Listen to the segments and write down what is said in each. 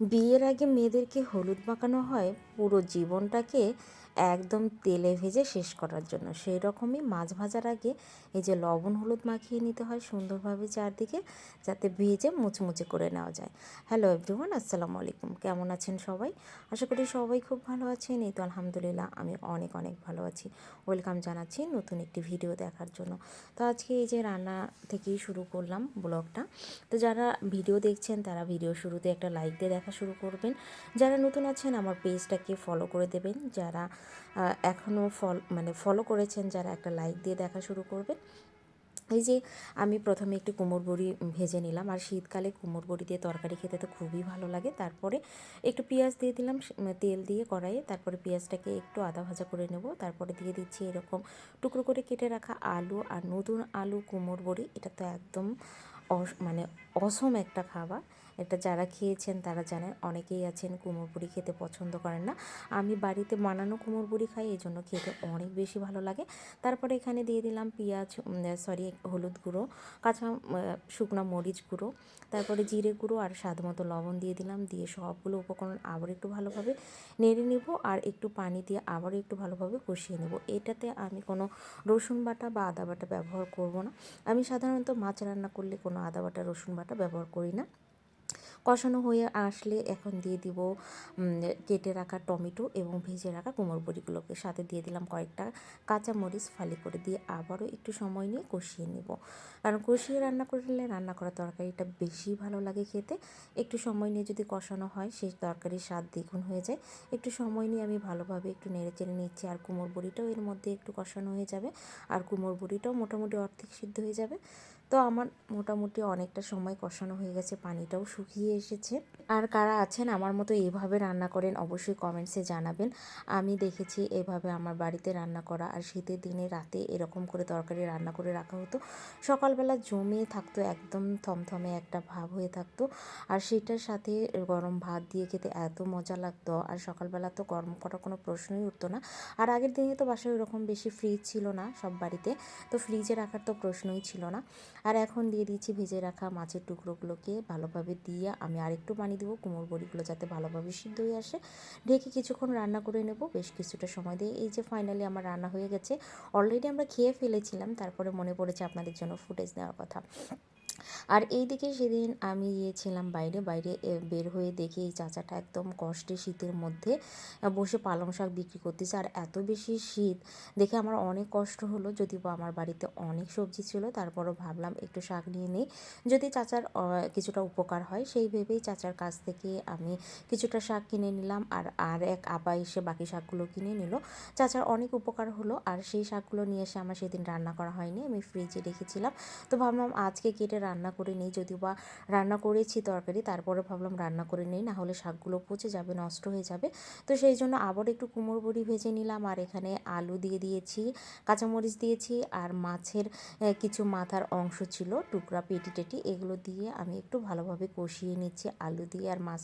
বিয়ের আগে মেয়েদেরকে হলুদ মাখানো হয় পুরো জীবনটাকে একদম তেলে ভেজে শেষ করার জন্য। সেই রকমই মাছ ভাজার আগে এই যে লবণ, হলুদ মাখিয়ে নিতে হয় সুন্দরভাবে চারদিকে, যাতে ভেজে মুচমুচে করে নেওয়া যায়। হ্যালো এভরিওয়ান আসসালামু আলাইকুম। কেমন আছেন সবাই? আশা করি সবাই খুব ভালো আছেন। এই তো আলহামদুলিল্লাহ, আমি অনেক অনেক ভালো আছি। ওয়েলকাম জানাচ্ছি নতুন একটি ভিডিও দেখার জন্য। তো আজকে এই যে রান্না থেকেই শুরু করলাম ব্লগটা। তো যারা ভিডিও দেখছেন, তারা ভিডিও শুরুতে একটা লাইক দিয়ে দেখা শুরু করবেন। যারা নতুন আছেন, আমার পেজটাকে ফলো করে দেবেন। যারা এখনও ফল মানে ফলো করেছেন যারা একটা লাইক দিয়ে দেখা শুরু করবেন। এই যে আমি প্রথমে একটু কুমড় বড়ি ভেজে নিলাম। আর শীতকালে কুমড় বড়ি দিয়ে তরকারি খেতে তো খুবই ভালো লাগে। তারপরে একটু পেঁয়াজ দিয়ে দিলাম তেল দিয়ে কড়াইয়ে। তারপরে পেঁয়াজটাকে একটু আদা ভাজা করে নেব। তারপরে দিয়ে দিচ্ছি এরকম টুকরো করে কেটে রাখা আলু আর নতুন আলু কুমড় বড়ি। এটা তো একদম মানে অসম একটা খাবার। এটা যারা খেয়েছেন তারা জানেন, অনেকেই আছেন কুমোর বুড়ি খেতে পছন্দ করেন না। আমি বাড়িতে বানানো কুমোর বুড়ি খাই এই জন্য খেতে অনেক বেশি ভালো লাগে। তারপরে এখানে দিয়ে দিলাম পেঁয়াজ সরি হলুদ গুঁড়ো, কাঁচা শুকনো মরিচ গুঁড়ো, তারপরে জিরে গুঁড়ো আর স্বাদ মতো লবণ দিয়ে দিলাম, দিয়ে সবগুলো উপকরণ আবার একটু ভালোভাবে নেড়ে নেব আর একটু পানি দিয়ে আবার একটু ভালোভাবে কষিয়ে নেব। এটাতে আমি কোনো রসুন বাটা বা আদা বাটা ব্যবহার করব না। আমি সাধারণত মাছ রান্না করলে কোনো আদা বাটা, রসুন বাটা ব্যবহার করি না। কষানো হয়ে আসলে এখন দিয়ে দিব কেটে রাখা টমেটো এবং ভেজে রাখা কুমড় বড়িগুলোকে সাথে দিয়ে দিলাম কয়েকটা কাঁচা মরিচ ফালি করে দিয়ে আবারও একটু সময় নিয়ে কষিয়ে নেব। কারণ কষিয়ে রান্না করলে রান্না করা তরকারিটা বেশি ভালো লাগে খেতে। একটু সময় নিয়ে যদি কষানো হয়, সেই তরকারির স্বাদ দ্বিগুণ হয়ে যায়। একটু সময় নিয়ে আমি ভালোভাবে একটু নেড়ে চেড়ে নিচ্ছি আর কুমড় বড়িটাও এর মধ্যে একটু কষানো হয়ে যাবে। আর কুমড় বড়িটাও মোটামুটি অর্ধেক সিদ্ধ হয়ে যাবে। তো আমার মোটামুটি অনেকটা সময় কষানো হয়ে গেছে পানিটাও শুকিয়ে এসেছে। আর কারা আছেন আমার মতো এইভাবে রান্না করেন অবশ্যই কমেন্টসে জানাবেন। আমি দেখেছি এভাবে আমার বাড়িতে রান্না করা আর শীতের দিনে রাতে এরকম করে তরকারি রান্না করে রাখা হতো। সকালবেলা জমে থাকতো, একদম থমথমে একটা ভাব হয়ে থাকতো। আর সেটার সাথে গরম ভাত দিয়ে খেতে এত মজা লাগতো আর সকালবেলা তো গরম করার কোনো প্রশ্নই উঠতো না। আর আগের দিনে তো বাসায় ওরকম বেশি ফ্রিজ ছিল না সব বাড়িতে, তো ফ্রিজে রাখার তো প্রশ্নই ছিল না। আর এখন দিয়ে দিচ্ছি ভেজে রাখা মাছের টুকরোগুলোকে ভালোভাবে দিয়ে আমি আরেকটু পানি দেবো, কুমোর বড়িগুলো যাতে ভালোভাবে সিদ্ধ হয়ে আসে। ঢেকে কিছুক্ষণ রান্না করে নেব, বেশ কিছুটা সময় দিয়ে। এই যে ফাইনালি আমার রান্না হয়ে গেছে অলরেডি আমরা খেয়ে ফেলেছিলাম, তারপরে মনে পড়েছে আপনাদের জন্য ফুটেজ নেওয়ার কথা। আর এই দিকে সেদিন আমি গিয়েছিলাম বাইরে বাইরে বের হয়ে দেখি এই চাচাটা একদম কষ্টে শীতের মধ্যে বসে পালং শাক বিক্রি করতেছে। আর এত বেশি শীত, দেখে আমার অনেক কষ্ট হলো। যদি বা আমার বাড়িতে অনেক সবজি ছিল, তারপরও ভাবলাম একটু শাক নিয়ে নিই। যদি চাচার কিছুটা উপকার হয়, সেই ভেবেই চাচার কাছ থেকে আমি কিছুটা শাক কিনে নিলাম। আর আর এক আপা এসে বাকি শাকগুলো কিনে নিল। চাচার অনেক উপকার হলো, আর সেই শাকগুলো নিয়ে এসে আমার সেদিন রান্না করা হয়নি, আমি ফ্রিজে রেখেছিলাম। তো ভাবলাম আজকে কেটে রান্না করে নিই, যদিও বা রান্না করেছি তরকারি তারপরে ভাবলাম রান্না করে নিই, না হলে শাকগুলো পচে যাবে, নষ্ট হয়ে যাবে। তো সেই জন্য আবার একটু কুমড়ো বড়ি ভেজে নিলাম, আর এখানে আলু দিয়ে দিয়েছি, কাঁচামরিচ দিয়েছি, আর মাছের কিছু মাথার অংশ ছিল, টুকরা পেটি টেটি, এগুলো দিয়ে আমি একটু ভালোভাবে কষিয়ে নিচ্ছি আলু দিয়ে আর মাছ,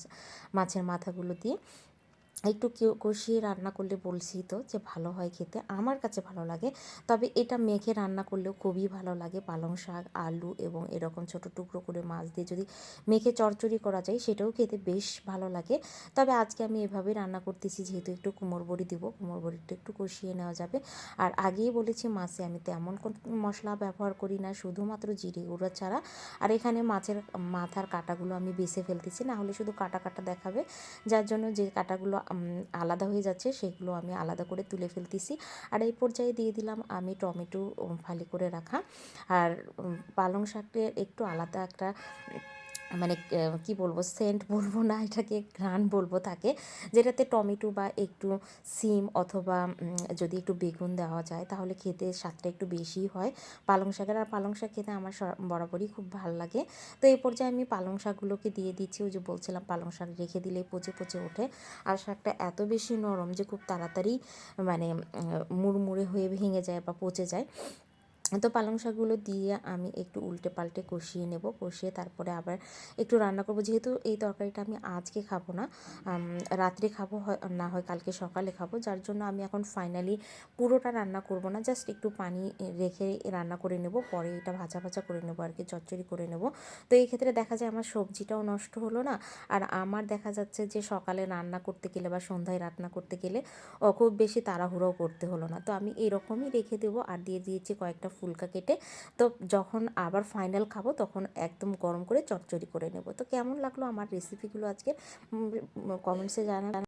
মাছের মাথাগুলো দিয়ে। একটু কষিয়ে রান্না করলে বলছি তো যে ভালো হয় খেতে, আমার কাছে ভালো লাগে। তবে এটা মেখে রান্না করলেও খুবই ভালো লাগে। পালং শাক, আলু এবং এরকম ছোট টুকরো করে মাছ দিয়ে যদি মেখে চরচড়ি করা যায়, সেটাও খেতে বেশ ভালো লাগে। তবে আজকে আমি এভাবে রান্না করতেছি, যেহেতু একটু কুমোর বড়ি দিব, কুমোর বড়িটা একটু কষিয়ে নেওয়া যাবে। আর আগেই বলেছি মাছে আমি তেমন কোনো মশলা ব্যবহার করি না, শুধুমাত্র জিরে গুঁড়ো ছাড়া। আর এখানে মাছের, মাথার কাটাগুলো আমি বেছে ফেলতেছি, না হলে শুধু কাটা কাটা দেখাবে। যার জন্য যে কাটাগুলো আলাদা হয়ে যাচ্ছে, সেগুলো আমি আলাদা করে তুলে ফেলতেছি। আর এই পর্যায়ে দিয়ে দিলাম আমি টমেটো ফালি করে রাখা। আর পালং শাকের একটু আলাদা একটা মানে কি বলব সেন্ট বলব না, এটাকে ঘ্রাণ বলব তাকে, যেটাতে টমেটো বা একটু সিম অথবা যদি একটু বেগুন দেওয়া যায়, তাহলে খেতে স্বাদটা একটু বেশি হয়। পালং শাকের, আর পালং শাক খেতে আমার বরাবরই খুব ভালো লাগে। তো এই পর্যায়ে আমি পালং শাকগুলোকে দিয়ে দিচ্ছি, ওই যে বলছিলাম পালং শাক রেখে দিলে পচে পচে ওঠে। আর শাকটা এত বেশি নরম যে খুব তাড়াতাড়ি মানে মুড়মুড়ে হয়ে ভেঙে যায় বা পচে যায়। তো পালং শাকগুলো দিয়ে আমি একটু উল্টে পাল্টে কষিয়ে নেব। কষিয়ে তারপরে আবার একটু রান্না করব। যেহেতু এই তরকারিটা আমি আজকে খাব না রাত্রে খাব না হয় কালকে সকালে খাব। যার জন্য আমি এখন ফাইনালি পুরোটা রান্না করব না জাস্ট একটু পানি রেখে রান্না করে নেব। পরে এটা ভাজা ভাজা করে নেব আর কি, চচ্চড়ি করে নেব। তো এই ক্ষেত্রে দেখা যায় আমার সবজিটাও নষ্ট হলো না। আর আমার দেখা যাচ্ছে যে সকালে রান্না করতে গেলে বা সন্ধ্যায় রান্না করতে গেলে খুব বেশি তাড়াহুড়োও করতে হলো না। তো আমি এরকমই রেখে দেবো আর দিয়ে দিয়েছি কয়েকটা ফুলকা কেটে, তো যখন আবার ফাইনাল খাব তখন একদম গরম করে চচ্চড়ি করে নেব। তো কেমন লাগল আমার রেসিপিগুলো আজকে কমেন্টসে জানাবেন।